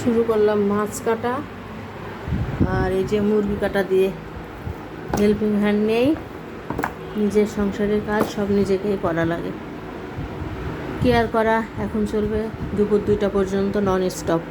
শুরু করলাম মাছ কাটা আর এই যে মুরগি কাটা দিয়ে হেল্পিং হ্যান্ড নেই। নিজের সংসারের কাজ সব নিজেকেই করা লাগে। কেয়ার করা এখন চলবে দুপুর দুইটা পর্যন্ত নন স্টপ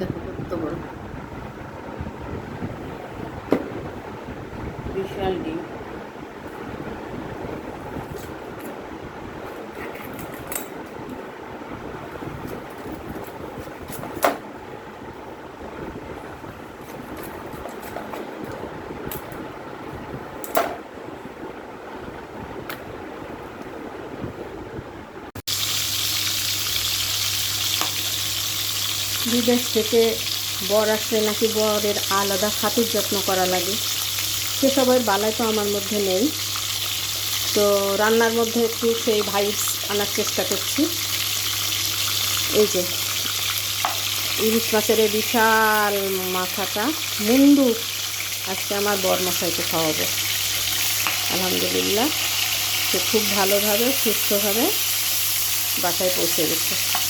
দেখো কত বড়। বিশাল ডিম। বিদেশ থেকে বর আসলে নাকি বরের আলাদা খাতির যত্ন করা লাগে? সেসবের বালাই তো আমার মধ্যে নেই। তো রান্নার মধ্যে একটু সেই ভাইবস আনার চেষ্টা করছি। এই যে, ইলিশ মাছের এই বিশাল মাথাটা মুন্ডু আজকে আমার বর মশাইকে খাওয়াবো। আলহামদুলিল্লাহ, সে খুব ভালোভাবে, সুস্থভাবে বাসায় পৌঁছে গেছে।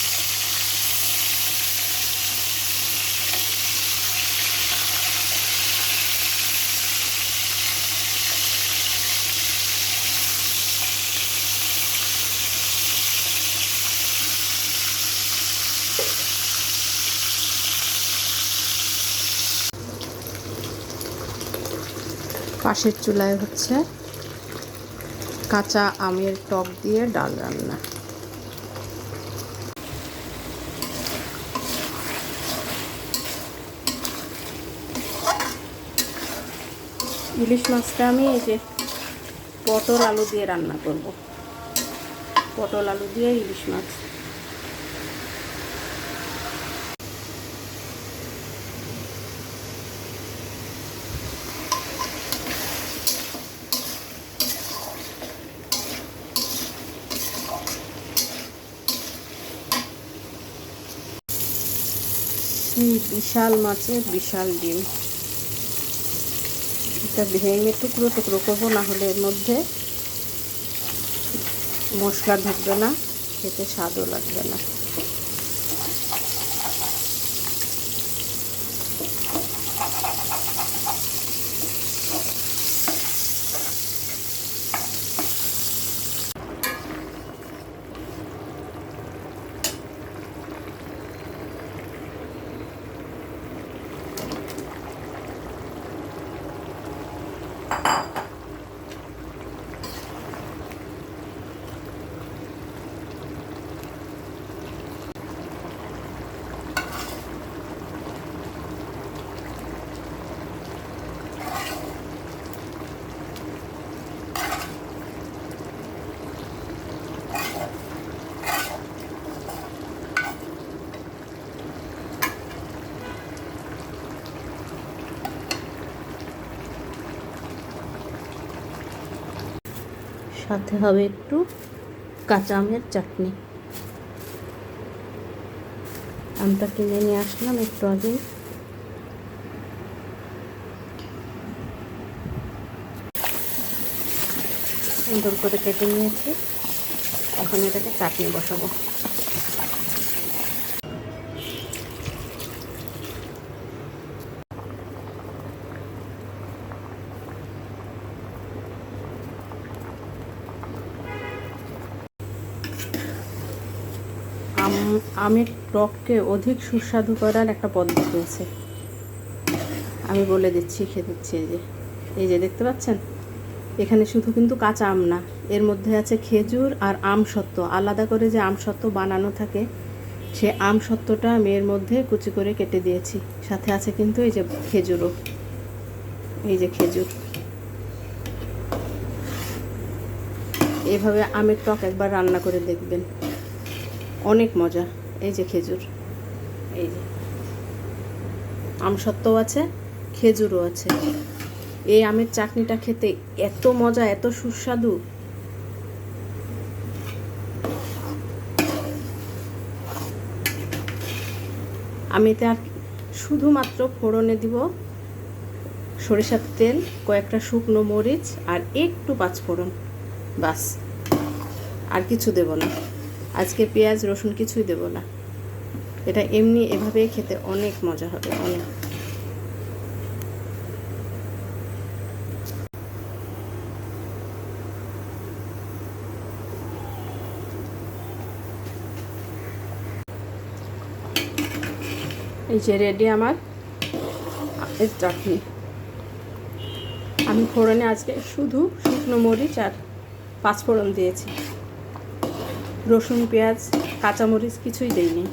পাশের চুলায় হচ্ছে কাঁচা আমের টক দিয়ে ডাল রান্না। ইলিশ মাছটা আমি এই যে পটল আলু দিয়ে রান্না করব। পটল আলু দিয়ে ইলিশ মাছ। আছে বিশাল মাছের বিশাল ডিম। এটা ভেঙে টুকরো টুকরো করব, না হলে এর মধ্যে মশলা ঢুকবে না, খেতে স্বাদও লাগবে না। সাথে হবে একটু কাঁচা আমের চাটনি। আমটা কিনে নিয়ে আসলাম একটু আগে। সুন্দর করে কেটে নিয়েছি। এখন এটাকে চাটনি বসাবো। আমের টককে অধিক সুস্বাদু করার একটা পদ্ধতি আছে আমি বলে দিচ্ছি, খেয়ে দিচ্ছি এই যে। এই যে দেখতে পাচ্ছেন? এখানে শুধু কিন্তু কাঁচা আম না, এর মধ্যে আছে খেজুর আর আম সত্ত্ব। আলাদা করে যে আম সত্ত্ব বানানো থাকে, সে আম সত্ত্বটা আমি এর মধ্যে কুচি করে কেটে দিয়েছি। সাথে আছে কিন্তু এই যে খেজুরও। এই যে খেজুর। এভাবে আমের টক একবার রান্না করে দেখবেন। অনেক মজা। এই যে খেজুর। এই যে। আমসত্ত্বও আছে, খেজুরও আছে। এই আমের চাটনিটা খেতে এত মজা, এত সুস্বাদু। আমি এতে আর শুধুমাত্র ফোড়নে দিব সরিষার তেল, কয়েকটা শুকনো মরিচ আর একটু পাঁচফোড়ন। বাস। আর কিছু দেব না। আজকে পেঁয়াজ, রসুন কিছুই দেব না। এটা এমনি এভাবেই খেতে অনেক মজা হবে, অনেক। এই যে রেডি আমার এর চাটনি। আমি ফোড়নে আজকে শুধু শুকনো মরিচ আর পাঁচফোড়ন দিয়েছি। রসুন, পেঁয়াজ, কাঁচামরিচ কিছুই দেইনি।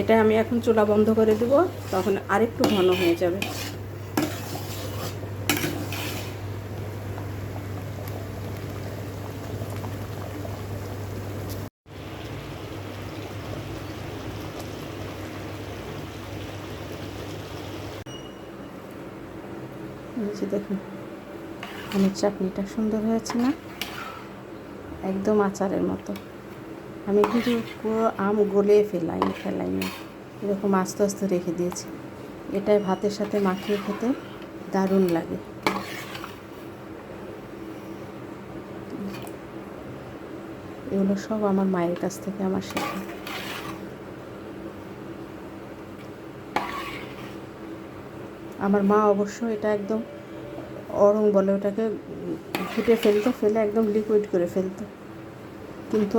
এটা আমি এখন চুলা বন্ধ করে দেব, তখন আরেকটু ঘন হয়ে যাবে। দেখুন, আমের চাটনিটা সুন্দর হয়েছে না? একদম আচারের মতো। আমি কিন্তু পুরো আম গলে ফেলাই ফেলাই না। এরকম আস্তে আস্তে রেখে দিয়েছি। এটাই ভাতের সাথে মাখিয়ে খেতে দারুণ লাগে। এগুলো সব আমার মায়ের কাছ থেকে আমার শেখা। আমার মা অবশ্য এটা একদম অরং বলে ওটাকে ফুটে ফেলতো ফেলে একদম লিকুইড করে ফেলতো। কিন্তু